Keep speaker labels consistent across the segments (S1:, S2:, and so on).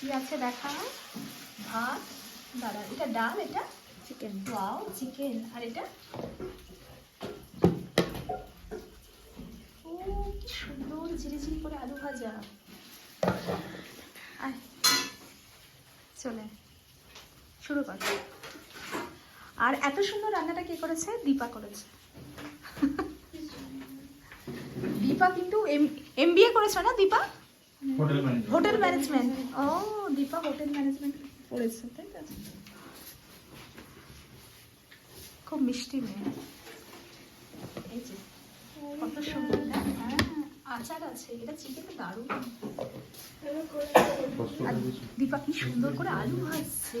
S1: কি আছে দেখা? ভাত দাঁড়া এটা ডাল এটা
S2: চিকেন
S1: ওয়াও চিকেন আর এটা? ও কি সুন্দর ঝিরিঝিরি করে আলু ভাজা। আয় চলে। শুরু কর। আর এত সুন্দর রান্নাটা কে করেছে? দীপা করেছে। দীপা কিন্তু এম বি এ করেছ না দীপা? Hotel management. ও, দীপা হোটেল ম্যানেজমেন্ট পড়েছে তাই তো? খুব মিষ্টি মেয়ে। এই যে, কত সুন্দর হ্যাঁ আচার আছে, এটা চিকেন দারুণ? দীপা, কি সুন্দর করে আলু ভাজছে।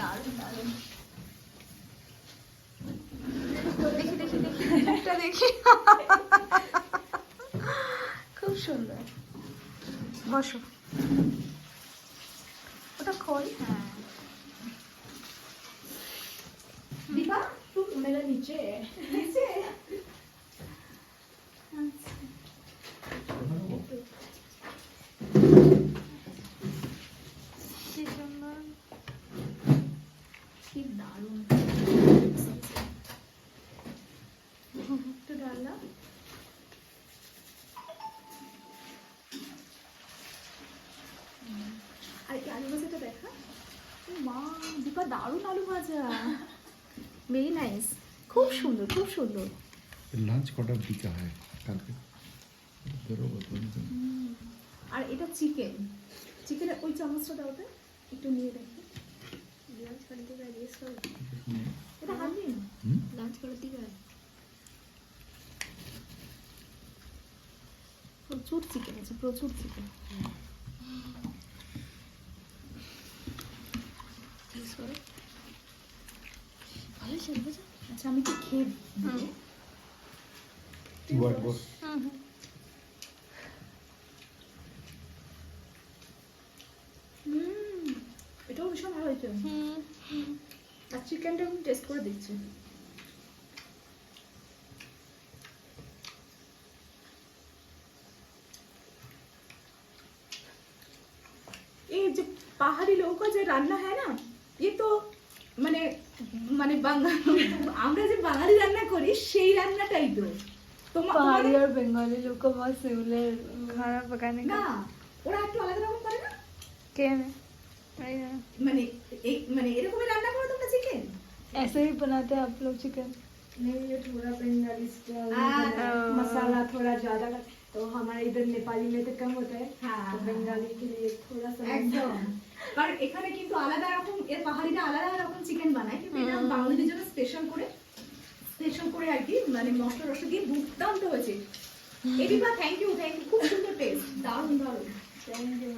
S1: দারুণ দারুণ। দেখি দেখি দেখি। দেখি। সুন্দর। বসো। ওটা খোল। হ্যাঁ। আলু ভাজাটা দেখা। মা দীপা দারুণ আলু ভাজা। ভেরি নাইস খুব সুন্দর খুব সুন্দর।
S3: লাঞ্চ কটার দিকে হয়? কালকে?
S1: আর এটা চিকেন চিকেনের ওই চামচটা দাও তো একটু নিয়ে দেখি।
S2: লাঞ্চ
S1: এটা
S2: লাঞ্চ করার দিকে
S1: প্রচুর চিকেন আছে প্রচুর চিকেন
S2: ভালো চলবে
S1: আচ্ছা আমি কি খেয়ে
S2: হুম।
S3: তুই বস
S1: এটাও ভীষণ ভালো হয়েছে। আর চিকেনটা আমি টেস্ট করে দিচ্ছি এই যে পাহাড়ি লৌকা যে রান্না হয় না এ তো মানে মানে বাঙালি আমরা যে বাঙালি রান্না করি সেই রান্নাটাই তো তোমার
S2: पहाड़ी
S1: তোমাদের-
S2: और बंगाली लोग को बहुत सिमिलर खाना पकाने
S1: না
S2: का
S1: ওরা একটু আলাদা রকম করে না
S2: क्या है नहीं है।
S1: মানে এই মানে এরকমই রান্না করো তোমরা চিকেন
S2: ऐसे ही बनाते हैं आप लोग चिकन
S4: नहीं ये थोड़ा बंगाली स्टाइल
S1: हाँ,
S4: में बना है।
S2: हाँ।
S4: मसाला थोड़ा ज्यादा लग- तो हमारे इधर नेपाली में तो कम होता है
S1: हाँ,
S4: तो
S1: हाँ।
S4: बंगाली के लिए थोड़ा सा
S1: একদম কারণ এখানে কিন্তু আলাদা রকম এর পাহাড়িরা আলাদা রকম চিকেন বানায় কিন্তু এটা বাঙালিদের জন্য স্পেশাল করে স্পেশাল করে আর কি মানে মশলা রসা দিয়ে দুর্দান্ত হয়েছে এবিপা থ্যাংক ইউ থ্যাংক ইউ খুব সুন্দর টেস্ট দারুণ দারুণ
S4: Thank you.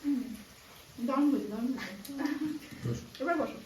S1: হুম, দারুণ হয়েছে দারুণ হয়েছে
S3: বস
S1: এবার বসো